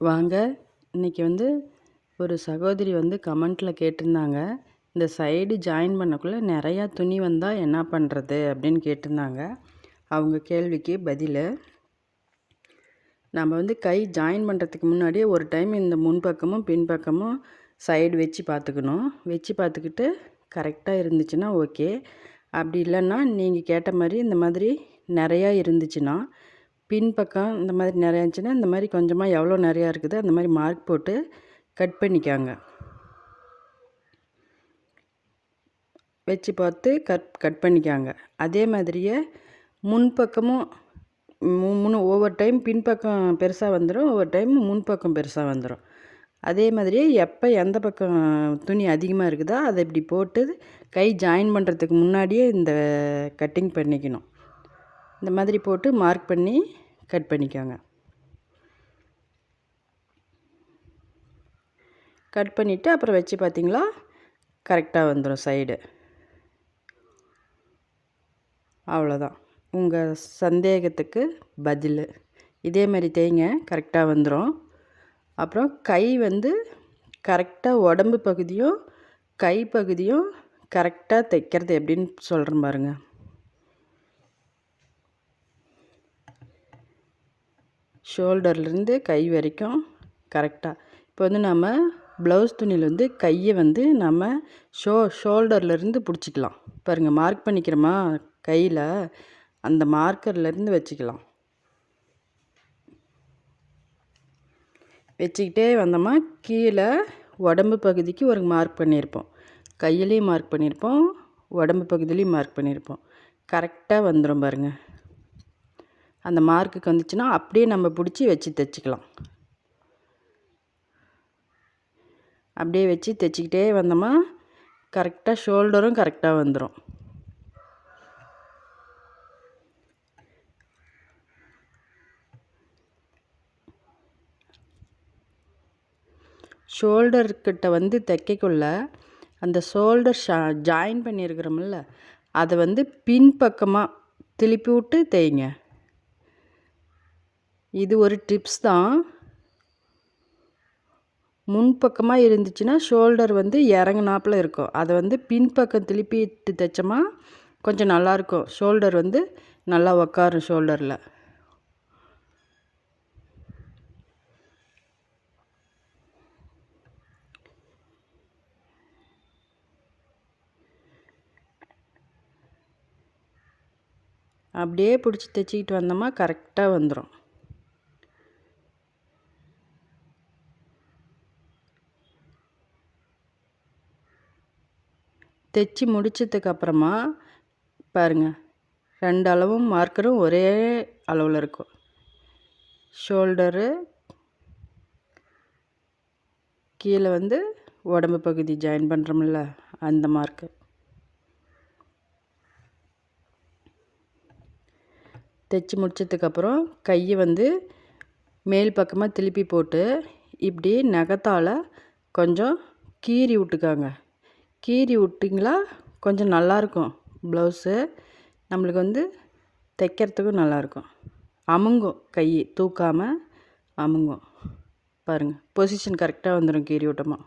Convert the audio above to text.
வாங்க. இன்றைக்கி வந்து ஒரு சகோதரி வந்து கமெண்ட்டில் கேட்டிருந்தாங்க. இந்த சைடு ஜாயின் பண்ணக்குள்ளே நிறையா துணி வந்தால் என்ன பண்ணுறது அப்படின்னு கேட்டிருந்தாங்க. அவங்க கேள்விக்கு பதில். நம்ம வந்து கை ஜாயின் பண்ணுறதுக்கு முன்னாடியே ஒரு டைம் இந்த முன்பக்கமும் பின்பக்கமும் சைடு வச்சு பார்த்துக்கணும். வச்சு பார்த்துக்கிட்டு கரெக்டாக இருந்துச்சுன்னா ஓகே. அப்படி இல்லைன்னா நீங்கள் கேட்ட மாதிரி இந்த மாதிரி நிறையா இருந்துச்சுன்னா பின்பக்கம் இந்த மாதிரி நிறையா இருந்துச்சுன்னா இந்த மாதிரி கொஞ்சமாக எவ்வளோ நிறையா இருக்குது அந்த மாதிரி மார்க் போட்டு கட் பண்ணிக்காங்க. வச்சு பார்த்து கட் கட் பண்ணிக்காங்க. அதே மாதிரியே முன்பக்கமும் முன் ஒவ்வொரு டைம் பின்பக்கம் பெருசாக வந்துடும் ஒவ்வொரு டைம் முன்பக்கம் பெருசாக வந்துடும் அதே மாதிரியே எப்போ எந்த பக்கம் துணி அதிகமாக இருக்குதோ அதை இப்படி போட்டு கை ஜாயின் பண்ணுறதுக்கு முன்னாடியே இந்த கட்டிங் பண்ணிக்கணும். இந்த மாதிரி போட்டு மார்க் பண்ணி கட் பண்ணிக்கோங்க. கட் பண்ணிவிட்டு அப்புறம் வச்சு பார்த்திங்களா? கரெக்டாக வந்துடும் சைடு அவ்வளோதான் உங்கள் சந்தேகத்துக்கு பதில். இதே மாதிரி தேய்ங்க கரெக்டாக வந்துடும் அப்புறம் கை வந்து கரெக்டாக உடம்பு பகுதியும் கை பகுதியும் கரெக்டாக தைக்கிறது எப்படின்னு சொல்கிறேன் பாருங்கள் ஷோல்டர்லேருந்து கை வரைக்கும் கரெக்டாக இப்போ வந்து நம்ம ப்ளவுஸ் துணியில் வந்து கையை வந்து நம்ம ஷோ ஷோல்டர்லேருந்து பிடிச்சிக்கலாம். பாருங்கள் மார்க் பண்ணிக்கிறோமா கையில் அந்த மார்க்கர்லேருந்து வச்சுக்கலாம். வச்சுக்கிட்டே வந்தோமா கீழே உடம்பு பகுதிக்கு ஒரு மார்க் பண்ணியிருப்போம். கையிலையும் மார்க் பண்ணியிருப்போம் உடம்பு பகுதியிலையும் மார்க் பண்ணியிருப்போம். கரெக்டாக வந்துடும் பாருங்கள் அந்த மார்க்குக்கு வந்துச்சுன்னா அப்படியே நம்ம பிடிச்சி வச்சு தைச்சிக்கலாம். அப்படியே வச்சு தைச்சிக்கிட்டே வந்தோமா கரெக்டாக ஷோல்டரும் கரெக்டாக வந்துடும் ஷோல்டர்கிட்ட வந்து தைக்கக்குள்ள அந்த ஷோல்டர் ஷா ஜாயின் பண்ணியிருக்கிறோம்ல அதை வந்து பின்பக்கமாக திருப்பி விட்டு தேய்ங்க. இது ஒரு டிப்ஸ் தான். முன்பக்கமாக இருந்துச்சுன்னா ஷோல்டர் வந்து இறங்கினாப்பில் இருக்கும். அதை வந்து பின்பக்கம் திருப்பிட்டு தைச்சோமா கொஞ்சம் நல்லாயிருக்கும் ஷோல்டர் வந்து நல்லா உக்காரும் ஷோல்டரில் அப்படியே பிடிச்சி தைச்சிக்கிட்டு வந்தோமா கரெக்டாக வந்துடும் தைச்சி முடித்ததுக்கப்புறமா பாருங்கள் ரெண்டு அளவும் மார்க்கரும் ஒரே அளவில் இருக்கும். ஷோல்டரு கீழே வந்து உடம்பு பகுதி ஜாயின் பண்ணுறோம்ல அந்த மார்க்கு தைச்சி முடிச்சதுக்கப்புறம் கையை வந்து மேல் பக்கமாக திருப்பி போட்டு இப்படி நகத்தால் கொஞ்சம் கீறி விட்டுக்காங்க. கீறி விட்டிங்களா? கொஞ்சம் நல்லாயிருக்கும் ப்ளவுஸு நம்மளுக்கு வந்து தைக்கிறதுக்கும் நல்லாயிருக்கும் அமுங்கும் கை தூக்காமல் அமுங்கும். பாருங்கள் பொசிஷன் கரெக்டாக வந்துடும் கீறி விட்டோமா.